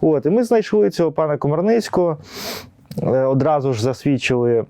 От, і ми знайшли цього пана Комарницького, е, одразу ж засвідчили.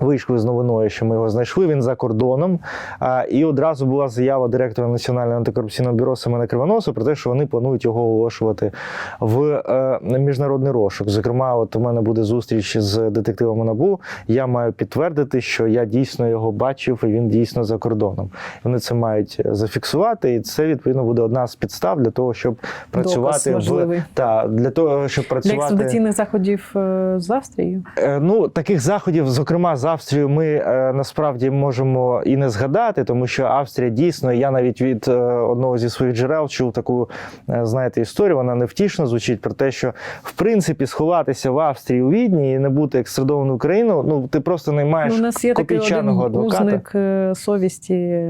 Вийшли з новиною, що ми його знайшли. Він за кордоном. А, і одразу була заява директора Національного антикорупційного бюро Семена Кривоносу про те, що вони планують його оголошувати в е, міжнародний розшук. Зокрема, от у мене буде зустріч з детективом НАБУ. Я маю підтвердити, що я дійсно його бачив, і він дійсно за кордоном. Вони це мають зафіксувати, і це відповідно буде одна з підстав для того, щоб працювати в та для того, щоб Для працювати екстрадиційних заходів е, з Австрією. Е, Ну, таких заходів, зокрема з Австрією, ми е, насправді можемо і не згадати, тому що Австрія дійсно, я навіть від е, одного зі своїх джерел чув таку, е, знаєте, історію. Вона невтішно звучить про те, що в принципі сховатися в Австрії у Відні і не бути екстрадованим в Україну. Ну ти просто не маєш Ну, у нас є такий один адвоката. узник совісті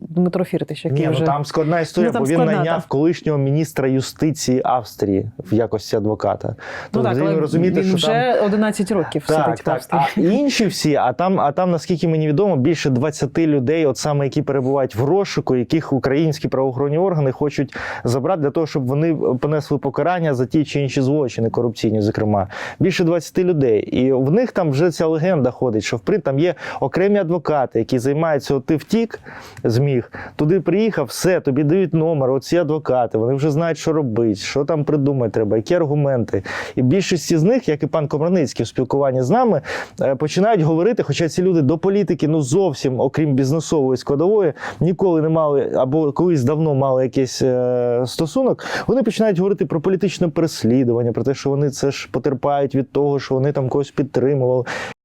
Дмитро Фіртич, який Ні, ну там складна історія, Ну, там бо він складна, найняв так. колишнього міністра юстиції Австрії в якості адвоката. ну, Тобто так, розумієте, він що там вже 11 років Так, сидить в. Австрії. А інші всі, а там, а там, наскільки мені відомо, більше 20 людей, от саме які перебувають в розшуку, яких українські правоохоронні органи хочуть забрати для того, щоб вони понесли покарання за ті чи інші злочини корупційні, зокрема. Більше 20 людей. І в них там вже ця легенда ходить, що в принципі там є окремі адвокати, які займаються, от ти втік, зміг, туди приїхав, все, тобі дають номер, оці адвокати, вони вже знають, що робити, що там придумати треба, які аргументи. І більшість з них, як і пан Комарницький в спілкуванні з нами, е, починають говорити, хоча ці люди до політики, ну зовсім, окрім бізнесової складової, ніколи не мали або колись давно мали якийсь е, стосунок. Вони починають говорити про політичне переслідування, про те, що вони це ж потерпають від того, що вони там когось підтримували.